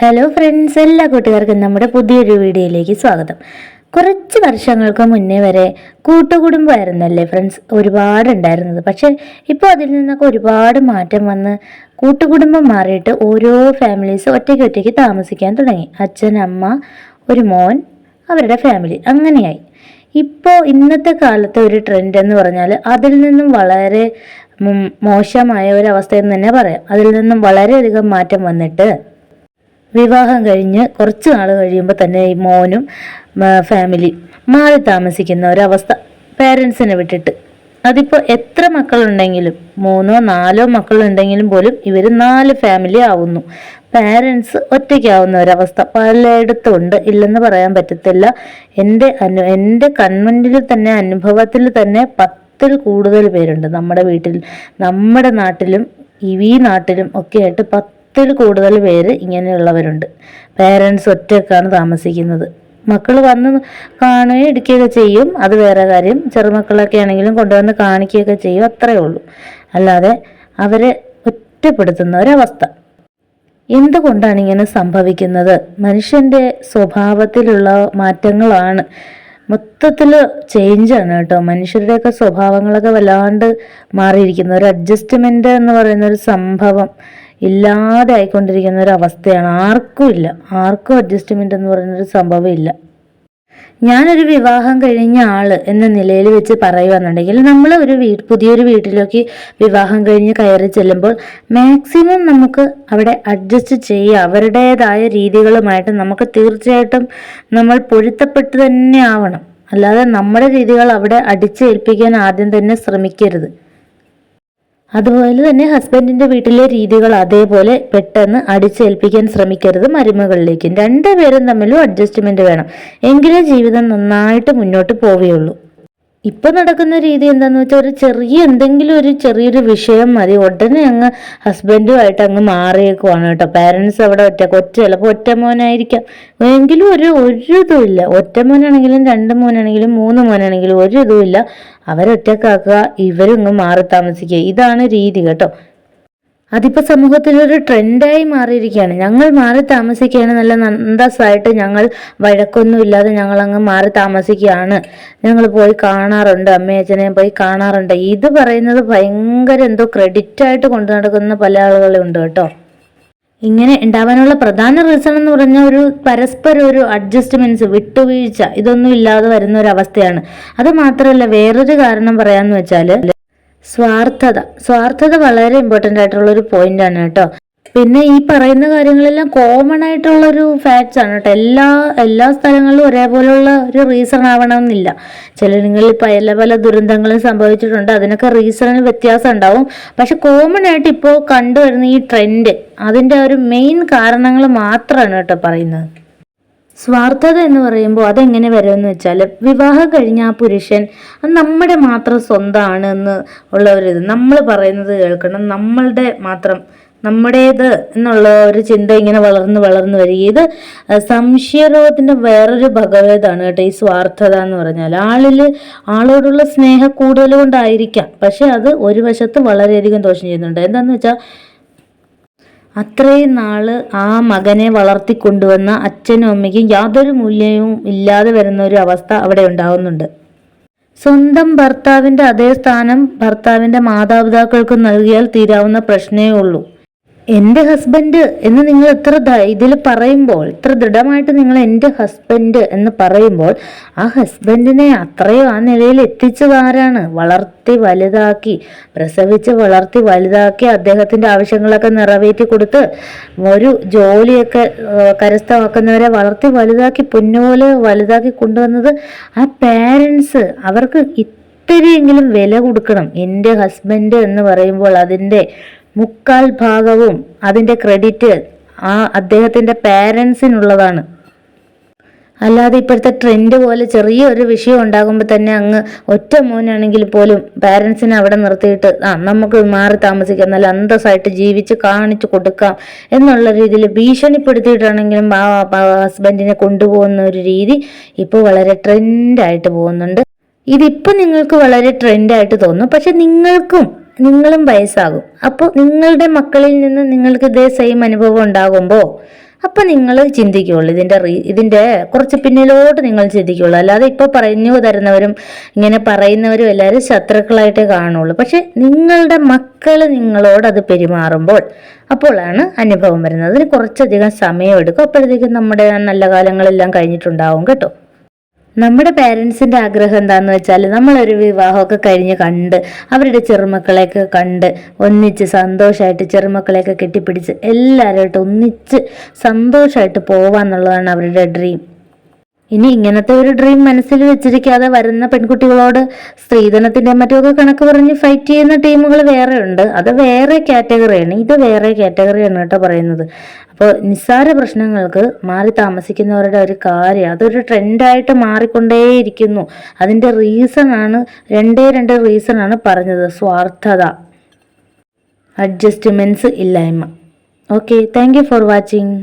Hello friends എല്ലാ കൂട്ടുകാർക്കും നമ്മുടെ പുതിയൊരു വീഡിയോയിലേക്ക് സ്വാഗതം. കുറച്ച് വർഷങ്ങൾക്ക് മുന്നേ വരെ കൂട്ടുകുടുംബമായിരുന്നല്ലേ ഫ്രണ്ട്സ് ഒരുപാടുണ്ടായിരുന്നത്. പക്ഷേ ഇപ്പോൾ അതിൽ നിന്നൊക്കെ ഒരുപാട് മാറ്റം വന്ന് കൂട്ടുകുടുംബം മാറിയിട്ട് ഓരോ ഫാമിലീസ് ഒറ്റയ്ക്ക് ഒറ്റയ്ക്ക് താമസിക്കാൻ തുടങ്ങി. അച്ഛൻ അമ്മ ഒരു മോൻ അവരുടെ ഫാമിലി അങ്ങനെയായി. ഇപ്പോൾ ഇന്നത്തെ കാലത്തെ ഒരു ട്രെൻഡ് എന്ന് പറഞ്ഞാൽ അതിൽ നിന്നും വളരെ മോശമായ ഒരു അവസ്ഥയെന്ന് തന്നെ പറയാം. അതിൽ നിന്നും വളരെയധികം മാറ്റം വന്നിട്ട് വിവാഹം കഴിഞ്ഞ് കുറച്ച് നാൾ കഴിയുമ്പോൾ തന്നെ ഈ മോനും ഫാമിലി മാറി താമസിക്കുന്ന ഒരവസ്ഥ പേരൻസിനെ വിട്ടിട്ട്. അതിപ്പോൾ എത്ര മക്കളുണ്ടെങ്കിലും മൂന്നോ നാലോ മക്കളുണ്ടെങ്കിലും പോലും ഇവർ നാല് ഫാമിലി ആവുന്നു. പാരൻസ് ഒറ്റയ്ക്കാവുന്ന ഒരവസ്ഥ പലയിടത്തും ഉണ്ട് ഇല്ലെന്ന് പറയാൻ പറ്റത്തില്ല. എന്റെ അനു എന്റെ കൺമുന്നിൽ തന്നെ അനുഭവത്തിൽ തന്നെ പത്തിൽ കൂടുതൽ പേരുണ്ട് നമ്മുടെ വീട്ടിൽ. നമ്മുടെ നാട്ടിലും ഈ നാട്ടിലും ഒക്കെ ആയിട്ട് പത്തിൽ കൂടുതൽ പേര് ഇങ്ങനെയുള്ളവരുണ്ട്. പേരൻസ് ഒറ്റക്കാണ് താമസിക്കുന്നത്. മക്കൾ വന്ന് കാണുകയും എടുക്കുകയൊക്കെ ചെയ്യും. അത് വേറെ കാര്യം. ചെറുമക്കളൊക്കെ ആണെങ്കിലും കൊണ്ടുവന്ന് കാണിക്കുകയൊക്കെ ചെയ്യും. അത്രയേ ഉള്ളൂ. അല്ലാതെ അവരെ ഒറ്റപ്പെടുത്തുന്ന ഒരവസ്ഥ. എന്തുകൊണ്ടാണ് ഇങ്ങനെ സംഭവിക്കുന്നത്? മനുഷ്യന്റെ സ്വഭാവത്തിലുള്ള മാറ്റങ്ങളാണ്. മൊത്തത്തിൽ ചേഞ്ചാണ് കേട്ടോ. മനുഷ്യരുടെയൊക്കെ സ്വഭാവങ്ങളൊക്കെ വല്ലാണ്ട് മാറിയിരിക്കുന്നത് ഒരു അഡ്ജസ്റ്റ്മെന്റ് എന്ന് പറയുന്ന ഒരു സംഭവം. ഇല്ലാതെ ആയിക്കൊണ്ടിരിക്കുന്ന ഒരു അവസ്ഥയാണ്. ആർക്കും ഇല്ല. ആർക്കും അഡ്ജസ്റ്റ്മെന്റ് എന്ന് പറയുന്നൊരു സംഭവം ഇല്ല. ഞാനൊരു വിവാഹം കഴിഞ്ഞ ആൾ എന്ന നിലയിൽ വെച്ച് പറയുകയെന്നുണ്ടെങ്കിൽ നമ്മൾ ഒരു വീ പുതിയൊരു വീട്ടിലേക്ക് വിവാഹം കഴിഞ്ഞ് കയറി ചെല്ലുമ്പോൾ മാക്സിമം നമുക്ക് അവിടെ അഡ്ജസ്റ്റ് ചെയ്യുക അവരുടേതായ രീതികളുമായിട്ട് നമുക്ക് തീർച്ചയായിട്ടും നമ്മൾ പൊരുത്തപ്പെട്ട് തന്നെ ആവണം. അല്ലാതെ നമ്മുടെ രീതികൾ അവിടെ അടിച്ചേൽപ്പിക്കാൻ ആദ്യം തന്നെ ശ്രമിക്കരുത്. അതുപോലെ തന്നെ ഹസ്ബൻഡിന്റെ വീട്ടിലെ രീതികൾ അതേപോലെ പെട്ടെന്ന് അടിച്ചേൽപ്പിക്കാൻ ശ്രമിക്കരുത് മരുമകളിലേക്കും. രണ്ടുപേരും തമ്മിലും അഡ്ജസ്റ്റ്മെന്റ് വേണം. എങ്കിലേ ജീവിതം നന്നായിട്ട് മുന്നോട്ട് പോവുകയുള്ളൂ. ഇപ്പൊ നടക്കുന്ന രീതി എന്താന്ന് വെച്ചാൽ ഒരു ചെറിയ എന്തെങ്കിലും ഒരു ചെറിയൊരു വിഷയം മതി. ഉടനെ അങ്ങ് ഹസ്ബൻഡുമായിട്ട് അങ്ങ് മാറിയേക്കുവാണ് കേട്ടോ. പാരൻസ് അവിടെ ഒറ്റ ഒറ്റ ചിലപ്പോൾ ഒറ്റ മോനായിരിക്കാം. എങ്കിലും ഒരു ഒരു ഇതുമില്ല ഒറ്റ മോനാണെങ്കിലും രണ്ട് മോനാണെങ്കിലും മൂന്ന് മോനാണെങ്കിലും ഒരു ഇതുമില്ല അവരൊറ്റക്കാക്കുക ഇവരങ്ങ് മാറി താമസിക്കുക. ഇതാണ് രീതി കേട്ടോ. അതിപ്പോ സമൂഹത്തിലൊരു ട്രെൻഡായി മാറിയിരിക്കുകയാണ്. ഞങ്ങൾ മാറി താമസിക്കുകയാണ്. നല്ല നന്ദസായിട്ട് ഞങ്ങൾ വഴക്കൊന്നും ഇല്ലാതെ ഞങ്ങൾ അങ്ങ് മാറി താമസിക്കുകയാണ്. ഞങ്ങൾ പോയി കാണാറുണ്ട്. അമ്മയച്ഛനെയും പോയി കാണാറുണ്ട്. ഇത് പറയുന്നത് ഭയങ്കര എന്തോ ക്രെഡിറ്റ് ആയിട്ട് കൊണ്ടു നടക്കുന്ന പല ആളുകളും ഉണ്ട് കേട്ടോ. ഇങ്ങനെ ഉണ്ടാവാനുള്ള പ്രധാന റീസൺ എന്ന് പറഞ്ഞാൽ ഒരു പരസ്പരം ഒരു അഡ്ജസ്റ്റ്മെന്റ്സ് വിട്ടുവീഴ്ച ഇതൊന്നും ഇല്ലാതെ വരുന്ന ഒരു അവസ്ഥയാണ്. അത് മാത്രമല്ല വേറൊരു കാരണം പറയാന്ന് വെച്ചാൽ സ്വാർത്ഥത. സ്വാർത്ഥത വളരെ ഇമ്പോർട്ടന്റ് ആയിട്ടുള്ള ഒരു പോയിന്റ് ആണ് കേട്ടോ. പിന്നെ ഈ പറയുന്ന കാര്യങ്ങളെല്ലാം കോമൺ ആയിട്ടുള്ള ഒരു ഫാക്ട്സ് ആണ് കേട്ടോ. എല്ലാ എല്ലാ സ്ഥലങ്ങളിലും ഒരേപോലെയുള്ള ഒരു റീസൺ ആവണമെന്നില്ല. ചിലങ്ങളിൽ പല പല ദുരന്തങ്ങളും സംഭവിച്ചിട്ടുണ്ട്. അതിനൊക്കെ റീസണിൽ വ്യത്യാസം ഉണ്ടാവും. പക്ഷെ കോമൺ ആയിട്ട് ഇപ്പോൾ കണ്ടുവരുന്ന ഈ ട്രെൻഡ് അതിന്റെ ഒരു മെയിൻ കാരണങ്ങൾ മാത്രമാണ് കേട്ടോ പറയുന്നത്. സ്വാർത്ഥത എന്ന് പറയുമ്പോൾ അതെങ്ങനെ വരുമെന്ന് വെച്ചാൽ വിവാഹം കഴിഞ്ഞ ആ പുരുഷൻ നമ്മുടെ മാത്രം സ്വന്തമാണ് എന്ന് ഉള്ള ഒരു ഇത്. നമ്മൾ പറയുന്നത് കേൾക്കണം. നമ്മളുടെ മാത്രം നമ്മുടേത് എന്നുള്ള ഒരു ചിന്ത ഇങ്ങനെ വളർന്ന് വളർന്ന് വരിക. ഇത് സംശയരോഗത്തിന്റെ വേറൊരു ഭഗവതാണ് കേട്ടോ ഈ സ്വാർത്ഥത എന്ന് പറഞ്ഞാൽ. ആളിൽ ആളോടുള്ള സ്നേഹ കൂടുതൽ കൊണ്ടായിരിക്കാം. പക്ഷെ അത് ഒരു വശത്ത് വളരെയധികം ദോഷം ചെയ്യുന്നുണ്ട്. എന്താണെന്ന് വെച്ചാൽ അത്രയും നാൾ ആ മകനെ വളർത്തിക്കൊണ്ടുവന്ന അച്ഛനും അമ്മയ്ക്കും യാതൊരു മൂല്യവും ഇല്ലാതെ വരുന്ന ഒരു അവസ്ഥ അവിടെ ഉണ്ടാകുന്നുണ്ട് സ്വന്തം ഭർത്താവിന്റെ അതേ സ്ഥാനം ഭർത്താവിന്റെ മാതാപിതാക്കൾക്ക് നൽകിയാൽ തീരാവുന്ന പ്രശ്നമേ ഉള്ളൂ. എന്റെ ഹസ്ബൻഡ് എന്ന് നിങ്ങൾ ഇത്ര ഇതിൽ പറയുമ്പോൾ ഇത്ര ദൃഢമായിട്ട് നിങ്ങൾ എന്റെ ഹസ്ബൻഡ് എന്ന് പറയുമ്പോൾ ആ ഹസ്ബൻഡിനെ അത്രയും ആ നിലയിൽ എത്തിച്ചതാരാണ് വളർത്തി വലുതാക്കി പ്രസവിച്ച് വളർത്തി വലുതാക്കി അദ്ദേഹത്തിന്റെ ആവശ്യങ്ങളൊക്കെ നിറവേറ്റി കൊടുത്ത് ഒരു ജോലിയൊക്കെ കരസ്ഥമാക്കുന്നവരെ വളർത്തി വലുതാക്കി പൊന്നുപോലെ വലുതാക്കി കൊണ്ടുവന്നത് ആ പാരൻസ് അവർക്ക് ഇത്തിരിയെങ്കിലും വില കൊടുക്കണം. എന്റെ ഹസ്ബൻഡ് എന്ന് പറയുമ്പോൾ അതിന്റെ മുക്കാൽ ഭാഗവും അതിന്റെ ക്രെഡിറ്റ് ആ അദ്ദേഹത്തിന്റെ പാരൻസിനുള്ളതാണ് അല്ലാതെ ഇപ്പോഴത്തെ ട്രെൻഡ് പോലെ ചെറിയൊരു വിഷയം ഉണ്ടാകുമ്പോൾ തന്നെ അങ്ങ് ഒറ്റ മോനാണെങ്കിൽ പോലും പാരൻസിനെ അവിടെ നിർത്തിയിട്ട് ആ നമുക്ക് മാറി താമസിക്കാം നല്ല അന്തസ്സായിട്ട് ജീവിച്ച് കാണിച്ചു കൊടുക്കാം എന്നുള്ള രീതിയിൽ ഭീഷണിപ്പെടുത്തിയിട്ടാണെങ്കിലും ആ ഹസ്ബൻഡിനെ കൊണ്ടുപോകുന്ന ഒരു രീതി ഇപ്പോൾ വളരെ ട്രെൻഡായിട്ട് പോകുന്നുണ്ട്. ഇതിപ്പോൾ നിങ്ങൾക്ക് വളരെ ട്രെൻഡായിട്ട് തോന്നും. പക്ഷെ നിങ്ങൾക്കും നിങ്ങളും വയസ്സാകും. അപ്പോൾ നിങ്ങളുടെ മക്കളിൽ നിന്ന് നിങ്ങൾക്ക് ഇതേ സെയിം അനുഭവം ഉണ്ടാകുമ്പോൾ അപ്പം നിങ്ങൾ ചിന്തിക്കുള്ളൂ. ഇതിന്റെ റീ ഇതിന്റെ കുറച്ച് പിന്നിലോട്ട് നിങ്ങൾ ചിന്തിക്കുള്ളൂ. അല്ലാതെ ഇപ്പോൾ പറഞ്ഞു തരുന്നവരും ഇങ്ങനെ പറയുന്നവരും എല്ലാവരും ശത്രുക്കളായിട്ടേ കാണുള്ളൂ. പക്ഷെ നിങ്ങളുടെ മക്കൾ നിങ്ങളോട് അത് പെരുമാറുമ്പോൾ അപ്പോഴാണ് അനുഭവം വരുന്നത്. അതിന് കുറച്ചധികം സമയം എടുക്കും. അപ്പോഴത്തേക്കും നമ്മുടെ നല്ല കാലങ്ങളെല്ലാം കഴിഞ്ഞിട്ടുണ്ടാവും കേട്ടോ. നമ്മുടെ പേരൻസിന്റെ ആഗ്രഹം എന്താണെന്ന് വെച്ചാൽ നമ്മളൊരു വിവാഹമൊക്കെ കഴിഞ്ഞ് കണ്ട് അവരുടെ ചെറുമക്കളെയൊക്കെ കണ്ട് ഒന്നിച്ച് സന്തോഷമായിട്ട് ചെറുമക്കളെയൊക്കെ കെട്ടിപ്പിടിച്ച് എല്ലാവരുമായിട്ട് ഒന്നിച്ച് സന്തോഷമായിട്ട് പോവാന്നുള്ളതാണ് അവരുടെ ഡ്രീം ഇനി ഇങ്ങനത്തെ ഒരു ഡ്രീം മനസ്സിൽ വെച്ചിരിക്കാതെ വരുന്ന പെൺകുട്ടികളോട് സ്ത്രീധനത്തിന്റെ മറ്റുമൊക്കെ കണക്ക് പറഞ്ഞ് ഫൈറ്റ് ചെയ്യുന്ന ടീമുകൾ വേറെ ഉണ്ട്. അത് വേറെ കാറ്റഗറിയാണ് ഇത് വേറെ കാറ്റഗറിയാണ് കേട്ടോ പറയുന്നത്. അപ്പോൾ നിസ്സാര പ്രശ്നങ്ങൾക്ക് മാറി താമസിക്കുന്നവരുടെ ഒരു കാര്യം അതൊരു ട്രെൻഡായിട്ട് മാറിക്കൊണ്ടേയിരിക്കുന്നു. അതിന്റെ റീസണാണ് രണ്ടേ രണ്ട് റീസണാണ് പറഞ്ഞത്. സ്വാർത്ഥത അഡ്ജസ്റ്റ്മെന്റ്സ് ഇല്ലായ്മ. Okay thank for watching